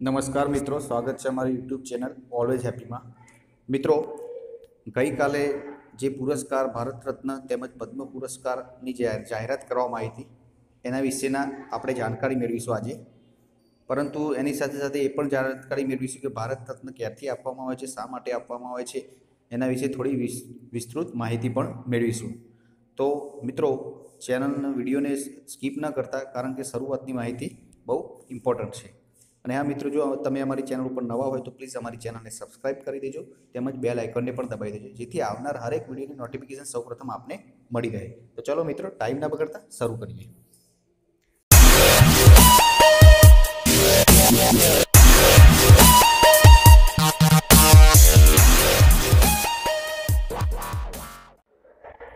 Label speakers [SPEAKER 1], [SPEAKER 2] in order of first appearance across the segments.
[SPEAKER 1] નમસ્કાર મિત્રો, સ્વાગત છે અમારી યુટ્યુબ ચેનલ ઓલવેઝ હેપીમાં મિત્રો, ગઈકાલે જે પુરસ્કાર, ભારત રત્ન તેમજ પદ્મ પુરસ્કારની જાહેરાત કરવામાં આવી હતી, એના વિશેના આપણે જાણકારી મેળવીશું આજે. પરંતુ એની સાથે સાથે એ પણ જાણકારી મેળવીશું કે ભારત રત્ન ક્યારથી આપવામાં આવે છે, શા માટે આપવામાં આવે છે, એના વિશે થોડી વિસ- વિસ્તૃત માહિતી પણ મેળવીશું. તો મિત્રો, ચેનલના વિડીયોને સ્કીપ ન કરતા, કારણ કે શરૂઆતની માહિતી બહુ ઇમ્પોર્ટન્ટ છે. અને આ મિત્રો, જો તમે અમારી ચેનલ ઉપર નવા હોય તો પ્લીઝ અમારી ચેનલને સબસ્ક્રાઇબ કરી દેજો, તેમજ બેલ આઇકનને પણ દબાવી દેજો, જેથી આવનાર હરેક વિડીયોની નોટિફિકેશન સૌપ્રથમ આપને મળી રહે. તો ચલો, મિત્રો ટાઈમ ના બગડતા શરૂ કરીએ.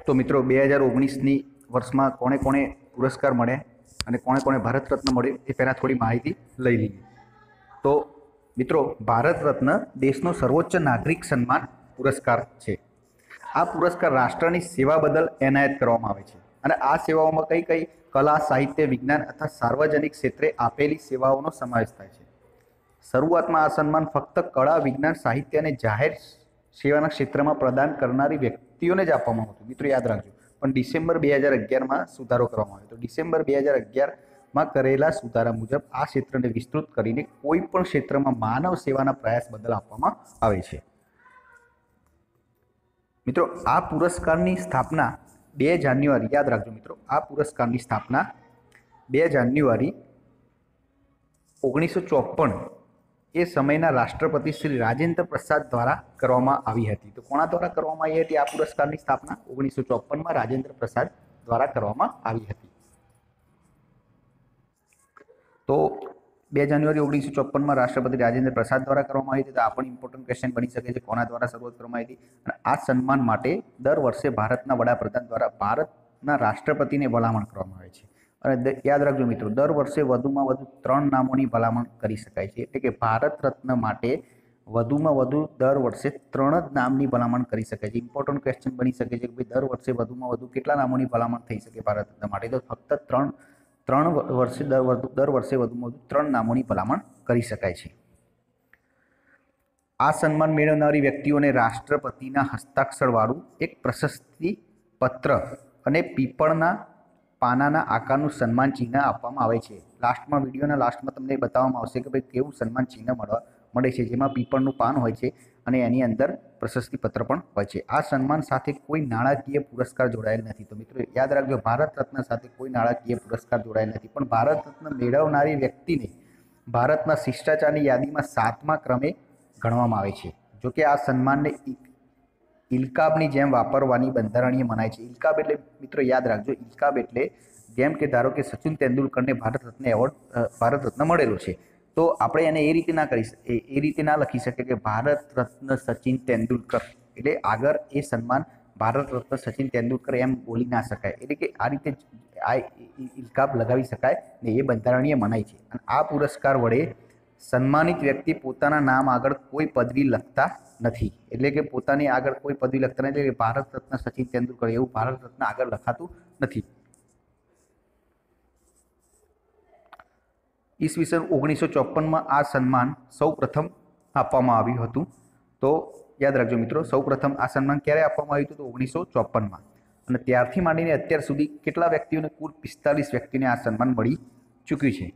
[SPEAKER 1] તો મિત્રો, બે હજાર ઓગણીસની વર્ષમાં કોણે કોણે પુરસ્કાર મળ્યા અને કોણે કોણે ભારત રત્ન મળ્યો એ પહેલાં થોડી માહિતી લઈ લઈએ. તો મિત્રો, ભારત રત્ન દેશનો સર્વોચ્ચ નાગરિક સન્માન પુરસ્કાર છે. આ પુરસ્કાર રાષ્ટ્રની સેવા બદલ એનાયત કરવામાં આવે છે અને આ સેવાઓમાં કઈ કઈ કલા, સાહિત્ય, વિજ્ઞાન અથવા સાર્વજનિક ક્ષેત્રે આપેલી સેવાઓનો સમાવેશ થાય છે. શરૂઆતમાં આ સન્માન ફક્ત કળા, વિજ્ઞાન, સાહિત્ય અને જાહેર સેવાના ક્ષેત્રમાં પ્રદાન કરનારી વ્યક્તિઓને જ આપવામાં આવતું. મિત્રો, યાદ રાખજો. પણ ડિસેમ્બર બે હજાર અગિયારમાં સુધારો કરવામાં આવ્યો તો ડિસેમ્બર બે હજાર અગિયારમાં કરેલા સુધારા મુજબ આ ક્ષેત્રને વિસ્તૃત કરીને કોઈ પણ ક્ષેત્રમાં માનવ સેવાના પ્રયાસ બદલ આપવામાં આવે છે. મિત્રો, આ પુરસ્કારની સ્થાપના બે જાન્યુઆરી, યાદ રાખજો મિત્રો, આ પુરસ્કારની સ્થાપના બે જાન્યુઆરી ઓગણીસો ચોપન એ સમયના રાષ્ટ્રપતિ શ્રી રાજેન્દ્ર પ્રસાદ દ્વારા કરવામાં આવી હતી. તો કોના દ્વારા કરવામાં આવી હતી આ પુરસ્કારની સ્થાપના? ઓગણીસો ચોપનમાં રાજેન્દ્ર પ્રસાદ દ્વારા કરવામાં આવી હતી. તો બે જાન્યુઆરી ઓગણીસો ચોપનમાં રાષ્ટ્રપતિ રાજેન્દ્ર પ્રસાદ દ્વારા કરવામાં આવી હતી. તો આ પણ ઇમ્પોર્ટન્ટ ક્વેશ્ચન બની શકે છે કોના દ્વારા શરૂઆત કરવામાં આવી હતી. અને આ સન્માન માટે દર વર્ષે ભારતના વડાપ્રધાન દ્વારા ભારતના રાષ્ટ્રપતિને ભલામણ કરવામાં આવે છે. અને યાદ રાખજો મિત્રો, દર વર્ષે વધુમાં વધુ ત્રણ નામોની ભલામણ કરી શકાય છે. એટલે કે ભારત રત્ન માટે વધુમાં વધુ દર વર્ષે ત્રણ જ નામની ભલામણ કરી શકે છે. ઇમ્પોર્ટન્ટ ક્વેશ્ચન બની શકે છે કે ભાઈ દર વર્ષે વધુમાં વધુ કેટલા નામોની ભલામણ થઈ શકે ભારત રત્ન માટે? તો ફક્ત ત્રણ ત્રણ વર્ષે દર દર વર્ષે વધુમાં વધુ ત્રણ નામોની ભલામણ કરી શકાય છે. આ સન્માન મેળવનારી વ્યક્તિઓને રાષ્ટ્રપતિના હસ્તાક્ષરવાળું એક પ્રશસ્તિ પત્ર અને પીપળના પાનાના આકારનું સન્માન ચિહ્ન આપવામાં આવે છે. લાસ્ટમાં, વિડીયોના લાસ્ટમાં તમને બતાવવામાં આવશે કે ભાઈ કેવું સન્માન ચિહ્ન મળવા, મળે છે. જેમાં પીપળનું પાન હોય છે. અને એની અંદર પ્રશસ્તિ પત્ર પણ હોય છે. આ સન્માન સાથે કોઈ નાણાકીય પુરસ્કાર જોડાયેલ નથી. તો મિત્રો, યાદ રાખજો, ભારત રત્ન સાથે કોઈ નાણાકીય પુરસ્કાર જોડાયેલ નથી. પણ ભારત રત્ન મેળવનારી વ્યક્તિને ભારતના શિષ્ટાચારની યાદીમાં સાતમા ક્રમે ગણવામાં આવે છે. જોકે આ સન્માનને ઇલકાબની જેમ વાપરવાની બંધારણીય મનાય છે. ઇલકાબ એટલે, મિત્રો, યાદ રાખજો, ઇલકાબ એટલે, જેમ કે ધારો કે સચિન તેંડુલકરને ભારત રત્ન એવોર્ડ ભારત રત્ન મળેલો છે. તો આપણે એને એ રીતે ના કરી એ રીતે ના લખી શકીએ કે ભારત રત્ન સચિન તેંડુલકર. એટલે આગળ એ સન્માન ભારત રત્ન સચિન તેંડુલકર એમ બોલી ના શકાય. એટલે કે આ રીતે આ ઇલકાબ લગાવી શકાય ને એ બંધારણીય મનાય છે. અને આ પુરસ્કાર વડે સન્માનિત વ્યક્તિ પોતાના નામ આગળ કોઈ પદવી લખતા નથી. એટલે કે પોતાની આગળ કોઈ પદવી લખતા નથી. એટલે ભારત રત્ન સચિન તેંડુલકર એવું ભારત રત્ન આગળ લખાતું નથી. ઈસવીસન ઓગણીસો ચોપનમાં આ સન્માન સૌ પ્રથમ આપવામાં આવ્યું હતું. તો યાદ રાખજો મિત્રો સૌ પ્રથમ આ સન્માન ક્યારે આપવામાં આવ્યું હતું? તો ઓગણીસો ચોપનમાં. અને ત્યારથી માંડીને અત્યાર સુધી કેટલા વ્યક્તિઓને, કુલ પિસ્તાલીસ વ્યક્તિને આ સન્માન મળી ચૂક્યું છે?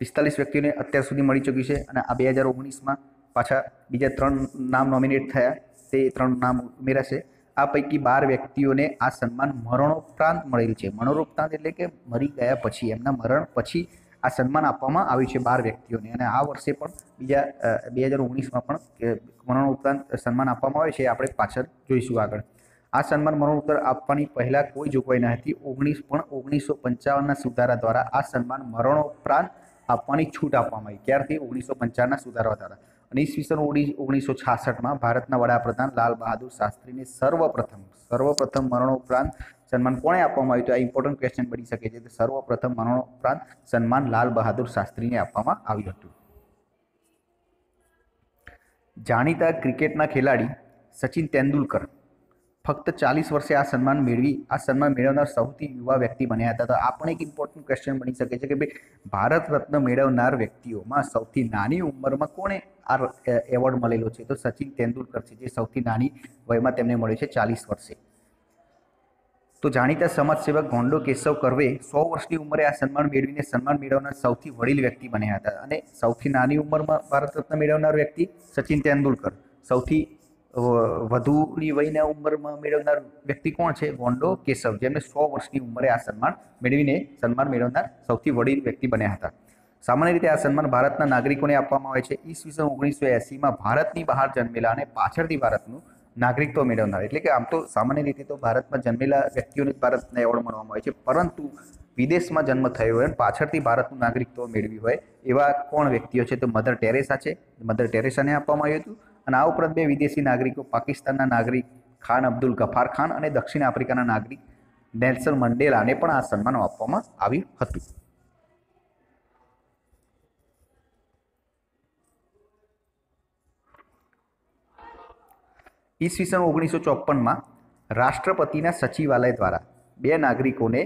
[SPEAKER 1] પિસ્તાલીસ વ્યક્તિઓને અત્યાર સુધી મળી ચૂક્યું છે અને આ બે હજાર ઓગણીસમાં પાછા બીજા ત્રણ નામ નોમિનેટ થયા, તે ત્રણ નામ ઉમેરાશે આ પૈકી બાર વ્યક્તિઓને આ સન્માન મરણોપરાંત મળેલ છે. મરણોપરાંત એટલે કે મરી ગયા પછી, એમના મરણ પછી આ સન્માન આપવામાં આવ્યું છે બાર વ્યક્તિઓને. અને આ વર્ષે પણ બીજા બે હજાર ઓગણીસમાં પણ મરણોપરાંત સન્માન આપવામાં આવે છે આપણે પાછળ જોઈશું આગળ. આ સન્માન મરણોત્તર આપવાની પહેલાં કોઈ જોગવાઈ ન હતી. ઓગણીસ પણ ઓગણીસો પંચાવનના સુધારા દ્વારા આ સન્માન મરણોપરાંત આપવાની છૂટ આપવામાં આવી. ક્યારથી? ઓગણીસો પંચાવનના સુધારા દ્વારા. અને ઈસવીસન ઓગણીસો છાસઠમાં ભારતના વડાપ્રધાન લાલ બહાદુર શાસ્ત્રીને સર્વપ્રથમ સર્વપ્રથમ મરણોપરાંત સન્માન કોણે આપવામાં આવ્યું તો આ ઇમ્પોર્ટન્ટ ક્વેશ્ચન બની શકે છે. સર્વપ્રથમ મરણોપરાંત સન્માન લાલ બહાદુર શાસ્ત્રીને આપવામાં આવ્યું હતું. જાણીતા ક્રિકેટના ખેલાડી સચિન તેંડુલકર ફક્ત ચાલીસ વર્ષે આ સન્માન મેળવી, આ સન્માન મેળવનાર સૌથી યુવા વ્યક્તિ બન્યા હતા. તો આ પણ એક ઇમ્પોર્ટન્ટ ક્વેશ્ચન બની શકે છે કે ભાઈ, ભારત રત્ન મેળવનાર વ્યક્તિઓમાં સૌથી નાની ઉંમરમાં કોણે આ એવોર્ડ મળેલો છે? તો સચિન તેંડુલકર છે, જે સૌથી નાની વયમાં તેમને મળ્યો છે, ચાલીસ વર્ષે. તો જાણીતા સમાજસેવક ગોંડો કેશવ કરવે સો વર્ષની ઉંમરે આ સન્માન મેળવીને સન્માન મેળવનાર સૌથી વડીલ વ્યક્તિ બન્યા હતા અને સૌથી નાની ઉંમરમાં ભારત રત્ન મેળવનાર વ્યક્તિ સચિન તેંડુલકર. સૌથી વધુની વયના ઉંમરમાં મેળવનાર વ્યક્તિ કોણ છે? ગોંડો કેશવ, જેમને સો વર્ષની ઉંમરે આ સન્માન મેળવીને સન્માન મેળવનાર સૌથી વડીલ વ્યક્તિ બન્યા હતા. સામાન્ય રીતે આ સન્માન ભારતના નાગરિકોને આપવામાં આવે છે. ઈસવીસન ઓગણીસો એંસીમાં ભારતની બહાર જન્મેલા અને પાછળથી ભારતનું નાગરિકત્વ મેળવનાર. એટલે કે આમ તો સામાન્ય રીતે તો ભારતમાં જન્મેલા વ્યક્તિઓને ભારતને એવોર્ડ મળવામાં આવે છે. પરંતુ વિદેશમાં જન્મ થયો હોય અને પાછળથી ભારતનું નાગરિકત્વ મેળવ્યું હોય એવા કોણ વ્યક્તિઓ છે? તો મધર ટેરેસા છે. મધર ટેરેસાને આપવામાં આવ્યું હતું. અને આ ઉપરાંત બે વિદેશી નાગરિકો, પાકિસ્તાનના નાગરિક ખાન અબ્દુલ ગફાર ખાન અને દક્ષિણ આફ્રિકાના નાગરિક નેલ્સન મંડેલાને પણ આ સન્માન આપવામાં આવ્યું હતું. ઈસવીસન ઓગણીસો ચોપનમાં રાષ્ટ્રપતિના સચિવાલય દ્વારા બે નાગરિકોને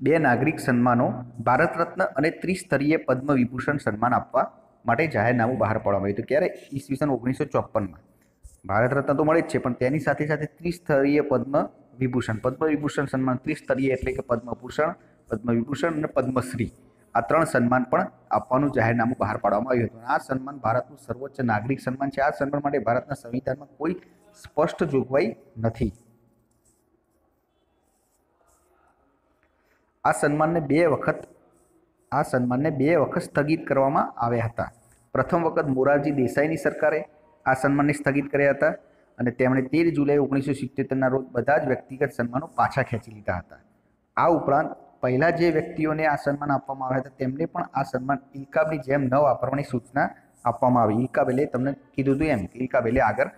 [SPEAKER 1] બે નાગરિક સન્માનો ભારત રત્ન અને ત્રિસ્તરીય પદ્મ વિભૂષણ સન્માન આપવા માટે જાહેરનામું બહાર પાડવામાં આવ્યું હતું. ક્યારે ઈસવીસન ઓગણીસો ચોપનમાં ભારત રત્ન તો મળે જ છે, પણ તેની સાથે સાથે ત્રિસ્તરીય પદ્મ વિભૂષણ પદ્મ વિભૂષણ સન્માન, ત્રિસ્તરીય એટલે કે પદ્મભૂષણ પદ્મ વિભૂષણ અને પદ્મશ્રી આ ત્રણ સન્માન પણ આપવાનું જાહેરનામું બહાર પાડવામાં આવ્યું હતું. આ સન્માન ભારતનું સર્વોચ્ચ નાગરિક સન્માન છે. આ સન્માન માટે ભારતના સંવિધાનમાં કોઈ સ્પષ્ટ જોગવાઈ નથી. આ સન્માનને બે વખત, આ સન્માનને બે વખત સ્થગિત કરવામાં આવ્યા હતા. પ્રથમ વખત મોરારજી દેસાઈની સરકારે આ સન્માનને સ્થગિત કર્યા હતા અને તેમણે તેર જુલાઈ ઓગણીસો સિત્તેરના રોજ બધા જ વ્યક્તિગત સન્માનો પાછા ખેંચી લીધા હતા. આ ઉપરાંત પહેલા જે વ્યક્તિઓને આ સન્માન આપવામાં આવ્યા હતા, તેમને પણ આ સન્માન ઇલકાબની જેમ ન વાપરવાની સૂચના આપવામાં આવી. ઇલકાબેલે તમને કીધું હતું એમ ઇલકાબેલે આગળ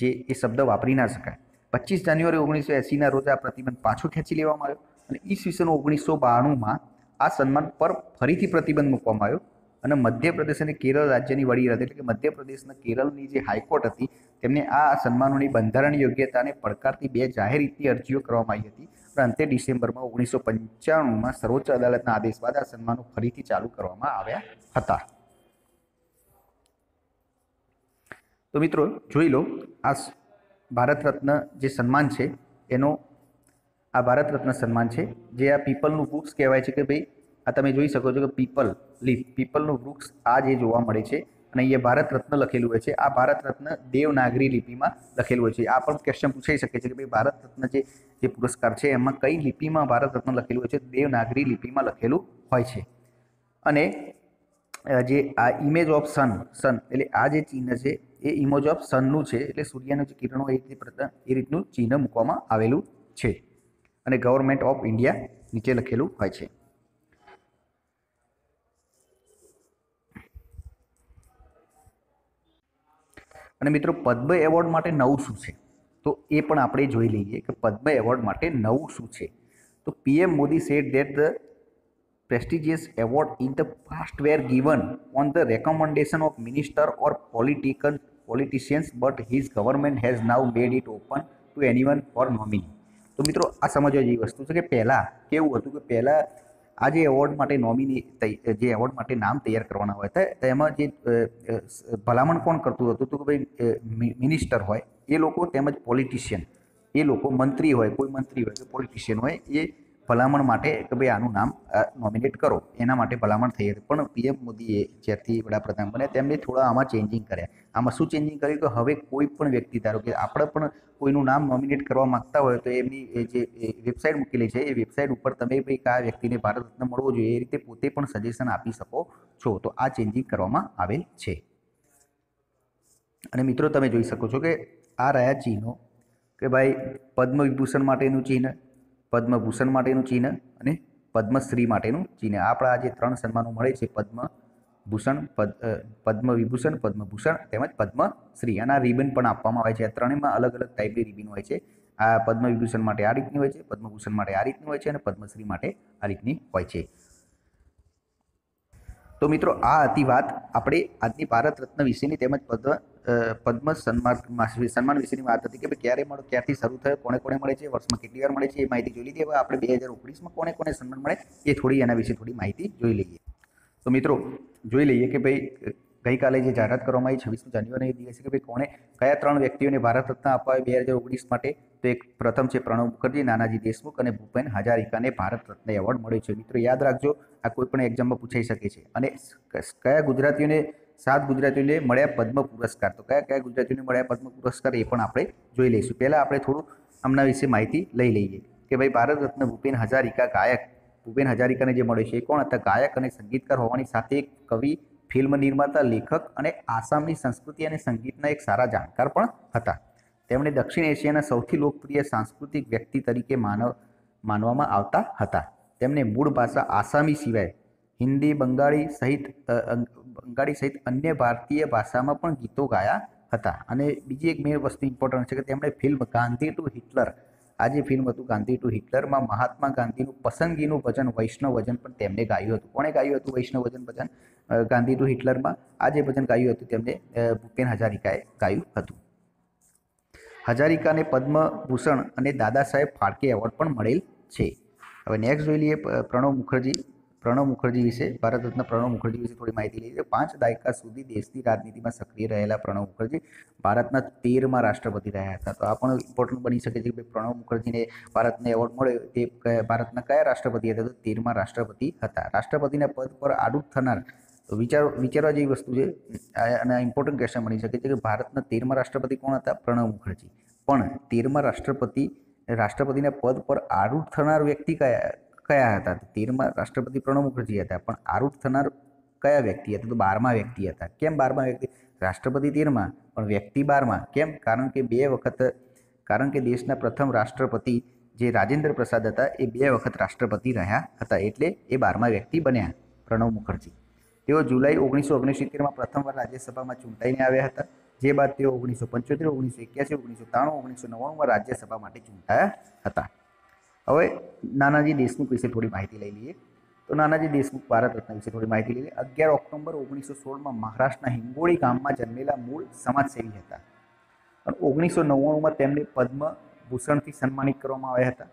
[SPEAKER 1] જે એ શબ્દ વાપરી ના શકાય. પચીસ જાન્યુઆરી ઓગણીસો એંસીના રોજ આ પ્રતિબંધ પાછો ખેંચી લેવામાં આવ્યો અને ઈસવીસન ઓગણીસો બાણુંમાં આ સન્માન પર ફરીથી પ્રતિબંધ મૂકવામાં આવ્યો અને મધ્યપ્રદેશ અને કેરળ રાજ્યની વડી અદાલત એટલે કે મધ્યપ્રદેશના કેરળની જે હાઈકોર્ટ હતી, તેમને આ સન્માનોની બંધારણ યોગ્યતાને પડકારતી બે જાહેર રીતની અરજીઓ કરવામાં આવી હતી. અંતે ડિસેમ્બરમાં ઓગણીસો પંચાણુંમાં સર્વોચ્ચ અદાલતના આદેશ બાદ આ સન્માનો ફરીથી ચાલુ કરવામાં આવ્યા હતા. તો મિત્રો, જોઈ લો, આ ભારત રત્ન જે સન્માન છે, એનો, આ ભારત રત્ન સન્માન છે, જે આ પીપલનું વૃક્ષ કહેવાય છે કે ભાઈ, આ તમે જોઈ શકો છો કે પીપલ લીફ પીપલનું વૃક્ષ આ જે જોવા મળે છે અને અહીંયા ભારત રત્ન લખેલું હોય છે. આ ભારત રત્ન દેવનાગરી લિપિમાં લખેલું હોય છે. આ પણ ક્વેશ્ચન પૂછાઈ શકે છે કે ભાઈ ભારત રત્ન જે જે પુરસ્કાર છે, એમાં કઈ લિપિમાં ભારત રત્ન લખેલું હોય છે? દેવનાગરી લિપિમાં લખેલું હોય છે. અને જે આ ઇમેજ ઓફ સન સન એટલે આ જે ચિહ્ન છે, એ ઇમેજ ઓફ સનનું છે, એટલે સૂર્યનું જે કિરણો એ એ રીતનું ચિહ્ન મૂકવામાં આવેલું છે. અને ગવર્મેન્ટ ઓફ ઇન્ડિયા નીચે લખેલું હોય છે. અને મિત્રો પદ્મ એવોર્ડ માટે નવું શું છે તો એ પણ આપણે જોઈ લઈએ કે પદ્મ એવોર્ડ માટે નવું શું છે તો PM Modi said that the prestigious award in the past were given on the recommendation of minister or political politicians but his government has now made it open to anyone for nominee તો મિત્રો આ સમજવા જેવી વસ્તુ છે કે પહેલાં કેવું હતું કે પહેલાં આ જે એવોર્ડ માટે નોમિની જે એવોર્ડ માટે નામ તૈયાર કરવાના હોય તો તેમાં જે ભલામણ કોણ કરતું હતું? તો કે ભાઈ મિનિસ્ટર હોય, એ લોકો તેમજ પોલિટિશિયન, એ લોકો મંત્રી હોય, કોઈ મંત્રી હોય કે પોલિટિશિયન હોય, એ ભલામણ માટે કે ભાઈ આનું નામ નોમિનેટ કરો. એના માટે ભલામણ થઈ હતી. પણ પીએમ મોદીએ જ્યારથી વડાપ્રધાન બન્યા, તેમણે થોડા આમાં ચેન્જિંગ કર્યા. આમાં શું ચેન્જિંગ કર્યું કે હવે કોઈ પણ વ્યક્તિ, ધારો કે આપણે પણ કોઈનું નામ નોમિનેટ કરવા માગતા હોય તો એમની જે વેબસાઇટ મૂકેલી છે, એ વેબસાઇટ ઉપર તમે ભાઈ કયા વ્યક્તિને ભારત રત્ન મળવો જોઈએ, એ રીતે પોતે પણ સજેશન આપી શકો છો. તો આ ચેન્જિંગ કરવામાં આવેલ છે. અને મિત્રો, તમે જોઈ શકો છો કે આ રહ્યા ચિહ્નો કે ભાઈ પદ્મ વિભૂષણ માટેનું ચિહ્ન પદ્મભૂષણ માટેનું ચિહ્ન અને પદ્મશ્રી માટેનું ચિહ્ન. આપણા જે ત્રણ સન્માનો મળે છે, પદ્મભૂષણ, પદ પદ્મ વિભૂષણ પદ્મભૂષણ તેમજ પદ્મશ્રી. આના રિબન પણ આપવામાં આવે છે. આ ત્રણેયમાં અલગ અલગ ટાઈપની રિબન હોય છે. આ પદ્મ વિભૂષણ માટે આ રીતની હોય છે, પદ્મભૂષણ માટે આ રીતની હોય છે અને પદ્મશ્રી માટે આ રીતની હોય છે. તો મિત્રો, આ હતી વાત આપણે આજની ભારત રત્ન વિશેની તેમજ પદ્મ પદ્મ સન્માન સન્માન વિશેની વાત હતી કે ભાઈ ક્યારે મળે, ક્યારથી શરૂ થયો કોને કોને મળે છે, વર્ષમાં કેટલી વાર મળે છે, એ માહિતી જોઈ લીધી. હવે આપણે બે હજાર ઓગણીસમાં કોને કોને સન્માન મળે, એ થોડી એના વિશે થોડી માહિતી જોઈ લઈએ. તો મિત્રો, જોઈ લઈએ કે ભાઈ, ગઈકાલે જે જાહેરાત કરવામાં આવી, છવ્વીસમી જાન્યુઆરી દિવસે કે ભાઈ કોણે કયા ત્રણ વ્યક્તિઓને ભારત રત્ન આપવા બે હજાર ઓગણીસ માટે? તો એક પ્રથમ છે પ્રણવ મુખર્જી, નાનાજી દેશમુખ અને ભૂપેન હજારિકાને ભારત રત્ન એવોર્ડ મળ્યો છે. મિત્રો, યાદ રાખજો, આ કોઈ પણ એક્ઝામમાં પૂછાઈ શકે છે. અને કયા ગુજરાતીઓને સાત ગુજરાતીઓને મળ્યા પદ્મ પુરસ્કાર. તો કયા કયા ગુજરાતીઓને મળ્યા પદ્મ પુરસ્કાર એ પણ આપણે જોઈ લઈશું. પહેલાં આપણે થોડું આમના વિશે માહિતી લઈ લઈએ કે ભાઈ ભારત રત્ન ભૂપેન હજારિકા ગાયક. ભૂપેન હજારિકાને જે મળે છે એ કોણ હતા? ગાયક અને સંગીતકાર હોવાની સાથે એક કવિ, ફિલ્મ નિર્માતા, લેખક અને આસામની સંસ્કૃતિ અને સંગીતના એક સારા જાણકાર પણ હતા. તેમણે દક્ષિણ એશિયાના સૌથી લોકપ્રિય સાંસ્કૃતિક વ્યક્તિ તરીકે માનવ, માનવામાં આવતા હતા. તેમને મૂળ ભાષા આસામી સિવાય હિન્દી, બંગાળી સહિત બંગાળી સહિત અન્ય ભારતીય ભાષામાં પણ ગીતો ગાયા હતા. અને બીજી એક મેં વસ્તુ ઇમ્પોર્ટન્ટ છે કે તેમણે ફિલ્મ ગાંધી ટુ હિટલર આ જે ફિલ્મ હતું ગાંધી ટુ હિટલરમાં મહાત્મા ગાંધીનું પસંદગીનું ભજન, વૈષ્ણવ ભજન પણ તેમણે ગાયું હતું. કોણે ગાયું હતું વૈષ્ણવ ભજન? ભજન ગાંધી ટુ હિટલરમાં આ જે ભજન ગાયું હતું તેમને ભૂપેન હજારિકાએ ગાયું હતું. હજારિકાને પદ્મભૂષણ અને દાદા સાહેબ ફાળકે એવોર્ડ પણ મળેલ છે. હવે નેક્સ્ટ જોઈ લઈએ પ્રણવ મુખર્જી પ્રણવ મુખર્જી વિશે, ભારત રત્ન પ્રણવ મુખર્જી વિશે થોડી માહિતી લઈએ. પાંચ દાયકા સુધી દેશની રાજનીતિમાં સક્રિય રહેલા પ્રણવ મુખર્જી ભારતના તેરમાં રાષ્ટ્રપતિ રહ્યા હતા. તો આ પણ ઇમ્પોર્ટન્ટ બની શકે છે કે પ્રણવ મુખર્જીને ભારતને એવોર્ડ મળ્યો. તે ભારતના કયા રાષ્ટ્રપતિ હતા? તો તેરમાં રાષ્ટ્રપતિ હતા. રાષ્ટ્રપતિના પદ પર આડૂટ થનાર, તો વિચાર, વિચારવા જેવી વસ્તુ છે. અને ઇમ્પોર્ટન્ટ ક્વેશ્ચન બની શકે છે કે ભારતના તેરમાં રાષ્ટ્રપતિ કોણ હતા? પ્રણવ મુખર્જી. પણ તેરમાં રાષ્ટ્રપતિ, રાષ્ટ્રપતિના પદ પર આરૂઢ થનાર વ્યક્તિ કયા કયા હતા? તેરમાં રાષ્ટ્રપતિ પ્રણવ મુખર્જી હતા, પણ આરૂઢ થનાર કયા વ્યક્તિ હતા? તો બારમા વ્યક્તિ હતા. કેમ બારમા વ્યક્તિ? રાષ્ટ્રપતિ તેરમાં, પણ વ્યક્તિ બારમા. કેમ? કારણ કે બે વખત, કારણ કે દેશના પ્રથમ રાષ્ટ્રપતિ જે રાજેન્દ્ર પ્રસાદ હતા, એ બે વખત રાષ્ટ્રપતિ રહ્યા હતા. એટલે એ બારમા વ્યક્તિ બન્યા પ્રણવ મુખર્જી. તેઓ જુલાઈ ઓગણીસો ઓગણસિત્તેરમાં પ્રથમવાર રાજ્યસભામાં ચૂંટાઈને આવ્યા હતા. જે બાદ તેઓ ઓગણીસો પંચોતેર, ઓગણીસો એક્યાસી, ઓગણીસો ત્રાણું, ઓગણીસો નવ્વાણુંમાં રાજ્યસભા માટે ચૂંટાયા હતા. હવે નાનાજી દેશમુખ વિશે થોડી માહિતી લઈ લઈએ. તો નાનાજી દેશમુખ ભારત રત્ન વિશે થોડી માહિતી લઈ લઈએ. અગિયાર ઓક્ટોબર ઓગણીસો સોળમાં મહારાષ્ટ્રના હિંગોળી ગામમાં જન્મેલા મૂળ સમાજસેવી હતા. અને ઓગણીસો નવ્વાણુંમાં તેમને પદ્મભૂષણથી સન્માનિત કરવામાં આવ્યા હતા.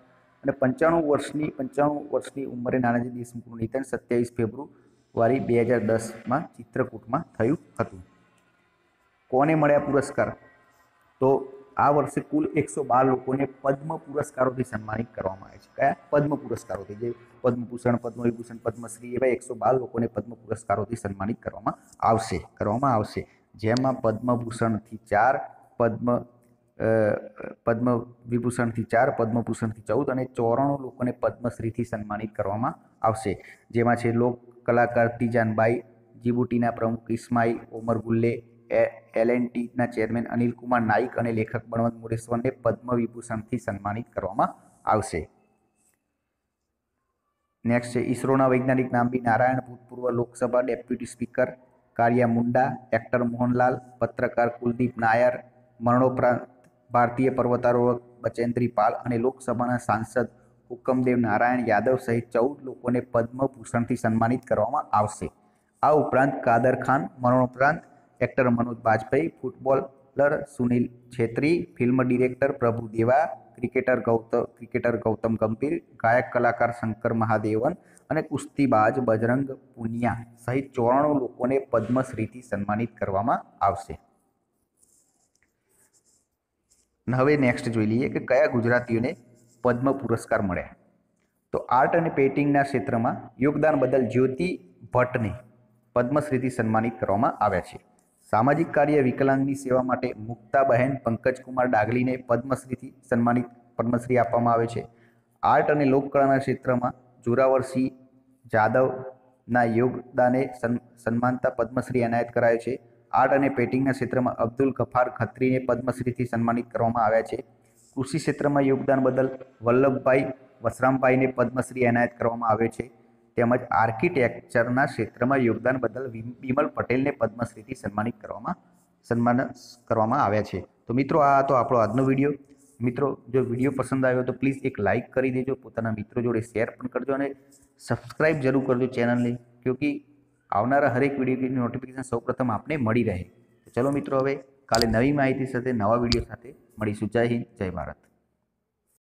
[SPEAKER 1] અને પંચાણું વર્ષની પંચાણું વર્ષની ઉંમરે નાનાજી દેશમુખનું નિધન સત્યાવીસ ફેબ્રુઆરી બે હજાર દસમાં ચિત્રકૂટમાં થયું હતું. કોને મળ્યા પુરસ્કાર? તો આ વર્ષે કુલ એકસો બાર લોકોને પદ્મ પુરસ્કારોથી સન્માનિત કરવામાં આવે છે. કયા? પદ્મ પુરસ્કારોથી. જે પદ્મભૂષણ, પદ્મવિભૂષણ, પદ્મશ્રી એવા એકસો બાર લોકોને પદ્મ પુરસ્કારોથી સન્માનિત કરવામાં આવશે કરવામાં આવશે. જેમાં પદ્મભૂષણથી ચાર, પદ્મ પદ્મ વિભૂષણથી ચાર, પદ્મભૂષણથી ચૌદ અને ચોરાણું લોકોને પદ્મશ્રીથી સન્માનિત કરવામાં આવશે. જેમાં છે લોક કલાકાર તીજાનબાઈ, જીબુટીના પ્રમુખ Ismail Omar Guelleh L and Tina chairman Anil Kumar Naik અને લેખક બળવંત મુરેશ્વરને પદ્મ વિભૂષણથી સન્માનિત કરવામાં આવશે. નેક્સ્ટ છે, ઈસરોના વૈજ્ઞાનિક નામબી નારાયણ, ભૂતપૂર્વ Lok Sabha deputy speaker Kariya Munda, actor Mohanlal, પત્રકાર કુલદીપ નાયર, મરણોપરાંત ભારતીય પર્વતારોહક બચેન્દ્રી પાલ અને લોકસભાના સાંસદ હુકમદેવ નારાયણ યાદવ સહિત ચૌદ લોકોને પદ્મભૂષણથી સન્માનિત કરવામાં આવશે. આ ઉપરાંત Kader Khan, મરણોપરાંત actor Manoj Bajpayee, footballer Sunil Chhetri, film director Prabhu Deva, cricketer Gautam cricketer Gautam ગંભીર, ગાયક કલાકાર શંકર મહાદેવન અને કુસ્તીબાજ બજરંગ પુનિયા સહિત ચોરાણું લોકોને પદ્મશ્રીથી સન્માનિત કરવામાં આવશે. હવે નેક્સ્ટ જોઈ લઈએ કે કયા ગુજરાતીઓને પદ્મ પુરસ્કાર મળ્યા. તો આર્ટ અને પેઇન્ટિંગના ક્ષેત્રમાં યોગદાન બદલ જ્યોતિ ભટ્ટને પદ્મશ્રીથી સન્માનિત કરવામાં આવ્યા છે. સામાજિક કાર્ય વિકલાંગની સેવા માટે મુક્તાબહેન પંકજકુમાર ડાગલીને પદ્મશ્રીથી સન્માનિત પદ્મશ્રી આપવામાં આવે છે. આર્ટ અને લોકકળાના ક્ષેત્રમાં જોરાવરસિંહ જાદવના યોગદાને સન્- સન્માનતા પદ્મશ્રી એનાયત કરાયો છે. આર્ટ અને પેઇન્ટિંગના ક્ષેત્રમાં અબ્દુલ ગફાર ખત્રીને પદ્મશ્રીથી સન્માનિત કરવામાં આવ્યા છે. કૃષિ ક્ષેત્રમાં યોગદાન બદલ વલ્લભભાઈ વસરામભાઈને પદ્મશ્રી એનાયત કરવામાં આવ્યો છે. તેમજ આર્કિટેક્ચરના ક્ષેત્રમાં યોગદાન બદલ બિમલ પટેલને પદ્મશ્રીથી સન્માનિત કરવામાં, સન્માન કરવામાં આવ્યા છે. તો મિત્રો, આ હતો આપણો આજનો વીડિયો. મિત્રો, જો વીડિયો પસંદ આવ્યો તો પ્લીઝ એક લાઇક કરી દેજો, પોતાના મિત્રો જોડે શેર પણ કરજો અને સબસ્ક્રાઇબ જરૂર કરજો ચેનલને, ક્યોંકિ આવનારા હરેક વિડીયોની નોટિફિકેશન સૌપ્રથમ આપને મળી રહે. તો ચલો મિત્રો, હવે કાલે નવી માહિતી સાથે, નવા વીડિયો સાથે મળીશું. જય હિન્દ, જય ભારત.